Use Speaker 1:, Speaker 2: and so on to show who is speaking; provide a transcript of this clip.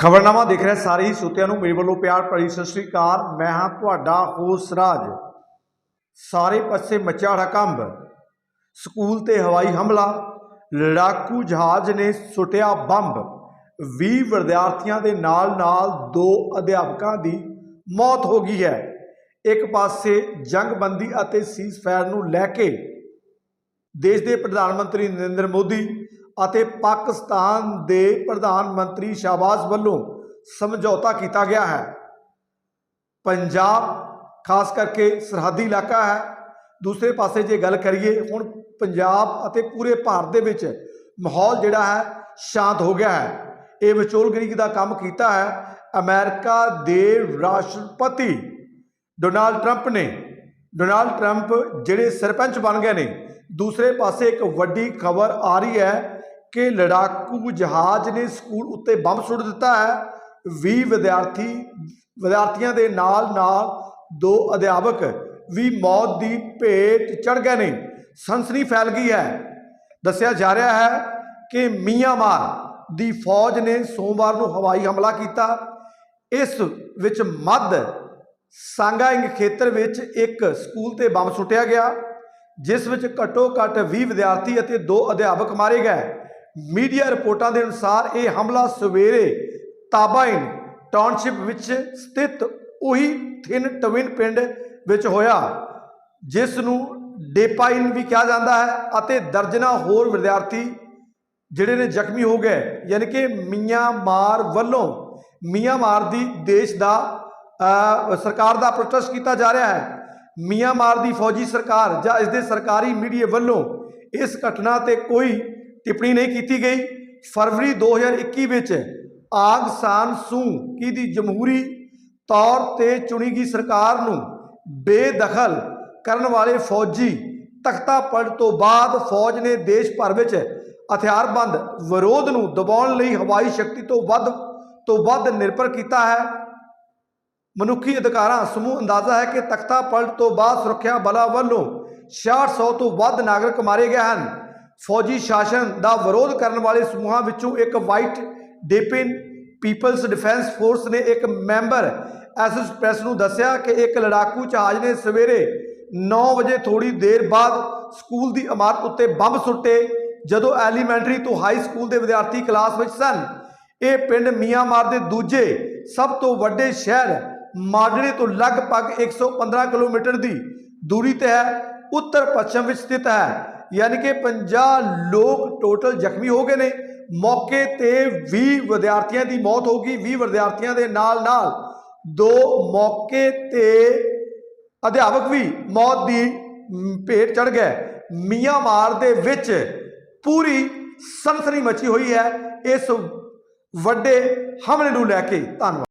Speaker 1: ਖਬਰਨਾਮਾ ਦੇਖ ਰਹੇ ਸਾਰੇ ਹੀ ਸੋਤਿਆਂ ਨੂੰ ਮੇਰੇ ਵੱਲੋਂ ਪਿਆਰ ਭਰੀ ਸਤਿ ਸ੍ਰੀ ਅਕਾਲ। ਮੈਂ ਹਾਂ ਤੁਹਾਡਾ ਹੋਸ ਰਾਜ। ਸਾਰੇ ਪਾਸੇ ਮਚਿਆ ਹੜਕੰਬ ਸਕੂਲ ਤੇ ਹਵਾਈ ਹਮਲਾ। ਲੜਾਕੂ ਜਹਾਜ਼ ਨੇ ਸੁੱਟਿਆ ਬੰਬ। 20 ਵਿਦਿਆਰਥੀਆਂ ਦੇ ਨਾਲ-ਨਾਲ ਦੋ ਅਧਿਆਪਕਾਂ ਦੀ ਮੌਤ ਹੋ ਗਈ ਹੈ। ਇੱਕ ਪਾਸੇ ਜੰਗਬੰਦੀ ਅਤੇ ਸੀਜ਼ਫਾਇਰ ਨੂੰ ਲੈ ਕੇ ਦੇਸ਼ ਦੇ ਪ੍ਰਧਾਨ ਮੰਤਰੀ ਨਰਿੰਦਰ ਮੋਦੀ ਅਤੇ ਪਾਕਿਸਤਾਨ ਦੇ ਪ੍ਰਧਾਨ ਮੰਤਰੀ ਸ਼ਾਹਬਾਜ਼ ਵੱਲੋਂ ਸਮਝੌਤਾ ਕੀਤਾ ਗਿਆ ਹੈ। ਪੰਜਾਬ, ਖਾਸ ਕਰਕੇ ਸਰਹੱਦੀ ਇਲਾਕਾ ਹੈ। ਦੂਸਰੇ ਪਾਸੇ ਜੇ ਗੱਲ ਕਰੀਏ, ਹੁਣ ਪੰਜਾਬ ਅਤੇ ਪੂਰੇ ਭਾਰਤ ਦੇ ਵਿੱਚ ਮਾਹੌਲ ਜਿਹੜਾ ਹੈ, ਸ਼ਾਂਤ ਹੋ ਗਿਆ ਹੈ। ਇਹ ਵਿਚੋਲਗਰੀ ਦਾ ਕੰਮ ਕੀਤਾ ਹੈ। ਅਮਰੀਕਾ ਦੇ ਰਾਸ਼ਟਰਪਤੀ ਡੋਨਾਲਡ ਟਰੰਪ ਨੇ। ਡੋਨਾਲਡ ਟਰੰਪ ਜਿਹੜੇ ਸਰਪੰਚ ਬਣ ਗਏ ਨੇ। ਦੂਸਰੇ ਪਾਸੇ ਇੱਕ ਵੱਡੀ ਖਬਰ ਆ ਰਹੀ ਹੈ ਕਿ ਲੜਾਕੂ ਜਹਾਜ਼ ਨੇ ਸਕੂਲ ਉੱਤੇ ਬੰਬ ਸੁੱਟ ਦਿੱਤਾ ਹੈ। 20 ਵਿਦਿਆਰਥੀ, ਵਿਦਿਆਰਥੀਆਂ ਦੇ ਨਾਲ ਨਾਲ ਦੋ ਅਧਿਆਪਕ ਵੀ ਮੌਤ ਦੀ ਭੇਟ ਚੜ ਗਏ ਨੇ। ਸਨਸਨੀ ਫੈਲ ਗਈ ਹੈ। ਦੱਸਿਆ ਜਾ ਰਿਹਾ ਹੈ ਕਿ ਮੀਆਂਮਾਰ ਦੀ ਫੌਜ ਨੇ ਸੋਮਵਾਰ ਨੂੰ ਹਵਾਈ ਹਮਲਾ ਕੀਤਾ। ਇਸ ਵਿੱਚ ਮੱਧ ਸਾਂਗਾਇੰਗ ਖੇਤਰ ਵਿੱਚ ਇੱਕ ਸਕੂਲ ਤੇ ਬੰਬ ਸੁੱਟਿਆ ਗਿਆ, ਜਿਸ ਵਿੱਚ ਘੱਟੋ ਘੱਟ 20 ਵਿਦਿਆਰਥੀ ਅਤੇ ਦੋ ਅਧਿਆਪਕ ਮਾਰੇ ਗਏ। ਮੀਡੀਆ ਰਿਪੋਰਟਾਂ ਦੇ ਅਨੁਸਾਰ ਇਹ ਹਮਲਾ ਸਵੇਰੇ ਤਾਬਾਇਨ ਟਾਊਨਸ਼ਿਪ ਵਿੱਚ ਸਥਿਤ ਉਹੀ ਥਿਨ ਟਵਿਨ ਪਿੰਡ ਵਿੱਚ ਹੋਇਆ, ਜਿਸ ਨੂੰ ਡੇਪਾਈਨ ਵੀ ਕਿਹਾ ਜਾਂਦਾ ਹੈ ਅਤੇ ਦਰਜਨਾ ਹੋਰ ਵਿਦਿਆਰਥੀ ਜਿਹੜੇ ਨੇ ਜ਼ਖਮੀ ਹੋ ਗਏ, ਯਾਨੀ ਕਿ ਮਿਆਂਮਾਰ ਵੱਲੋਂ ਮਿਆਂਮਾਰ ਦੀ ਦੇਸ਼ ਦਾ ਸਰਕਾਰ ਦਾ ਪ੍ਰੋਟੈਸਟ ਕੀਤਾ ਜਾ ਰਿਹਾ ਹੈ। ਮਿਆਂਮਾਰ ਦੀ ਫੌਜੀ ਸਰਕਾਰ ਜਾਂ ਇਸ ਦੇ ਸਰਕਾਰੀ ਮੀਡੀਆ ਵੱਲੋਂ ਇਸ ਘਟਨਾ ਤੇ ਕੋਈ ਟਿੱਪਣੀ ਨਹੀਂ ਕੀਤੀ ਗਈ। ਫਰਵਰੀ 2021 ਵਿੱਚ ਆਗ ਸਾਨ ਸੂ ਕੀ ਦੀ ਜਮਹੂਰੀ ਤੌਰ ਤੇ ਚੁਣੀ ਗਈ ਸਰਕਾਰ ਨੂੰ ਬੇਦਖਲ ਕਰਨ ਵਾਲੇ ਫੌਜੀ ਤਖਤਾ ਪਲਟ ਤੋਂ ਬਾਅਦ ਫੌਜ ਨੇ ਦੇਸ਼ ਭਰ ਵਿੱਚ ਹਥਿਆਰਬੰਦ ਵਿਰੋਧ ਨੂੰ ਦਬਾਉਣ ਲਈ ਹਵਾਈ ਸ਼ਕਤੀ ਤੋਂ ਵੱਧ ਤੋਂ ਵੱਧ ਨਿਰਭਰ ਕੀਤਾ ਹੈ। ਮਨੁੱਖੀ ਅਧਿਕਾਰਾਂ ਸਮੂਹ ਅੰਦਾਜ਼ਾ ਹੈ ਕਿ ਤਖਤਾ ਪਲਟ ਤੋਂ ਬਾਅਦ ਸੁਰੱਖਿਆ ਬਲਾਂ ਵੱਲੋਂ 6600 ਤੋਂ ਵੱਧ ਨਾਗਰਿਕ ਮਾਰੇ ਗਏ ਹਨ। ਫੌਜੀ ਸ਼ਾਸਨ ਦਾ ਵਿਰੋਧ ਕਰਨ ਵਾਲੇ ਸਮੂਹਾਂ ਵਿੱਚੋਂ ਇੱਕ ਵਾਈਟ ਡੇਪਿਨ ਪੀਪਲਸ ਡਿਫੈਂਸ ਫੋਰਸ ਨੇ ਇੱਕ ਮੈਂਬਰ ਐਸਐਸ ਪ੍ਰੈਸ ਨੂੰ ਦੱਸਿਆ ਕਿ ਇੱਕ ਲੜਾਕੂ ਜਹਾਜ਼ ਨੇ ਸਵੇਰੇ 9 ਵਜੇ ਥੋੜੀ ਦੇਰ ਬਾਅਦ ਸਕੂਲ ਦੀ ਇਮਾਰਤ ਉੱਤੇ ਬੰਬ ਸੁੱਟੇ, ਜਦੋਂ ਐਲੀਮੈਂਟਰੀ ਤੋਂ ਹਾਈ ਸਕੂਲ ਦੇ ਵਿਦਿਆਰਥੀ ਕਲਾਸ ਵਿੱਚ ਸਨ। ਇਹ ਪਿੰਡ ਮੀਆਂਮਾਰ ਦੇ ਦੂਜੇ ਸਭ ਤੋਂ ਵੱਡੇ ਸ਼ਹਿਰ ਮਾਡਲੇ ਤੋਂ ਲਗਭਗ 115 ਕਿਲੋਮੀਟਰ ਦੀ ਦੂਰੀ ਤੇ ਹੈ ਉੱਤਰ ਪੱਛਮ ਵਿੱਚ ਸਥਿਤ ਹੈ। ਯਾਨੀ ਕਿ 50 ਲੋਕ ਟੋਟਲ ਜ਼ਖਮੀ ਹੋ ਗਏ ਨੇ। ਮੌਕੇ ਤੇ 20 ਵਿਦਿਆਰਥੀਆਂ ਦੀ ਮੌਤ ਹੋ ਗਈ। 20 ਵਿਦਿਆਰਥੀਆਂ ਦੇ ਨਾਲ ਨਾਲ ਦੋ ਮੌਕੇ ਤੇ ਅਧਿਆਪਕ ਵੀ ਮੌਤ ਦੀ ਭੇਟ ਚੜ ਗਏ। ਮੀਆਂਮਾਰ ਦੇ ਵਿੱਚ ਪੂਰੀ ਸਨਸਨੀ ਮਚੀ ਹੋਈ ਹੈ। ਇਸ ਵੱਡੇ ਹਮਲੇ ਨੂੰ ਲੈ ਕੇ ਧੰਨਵਾਦ।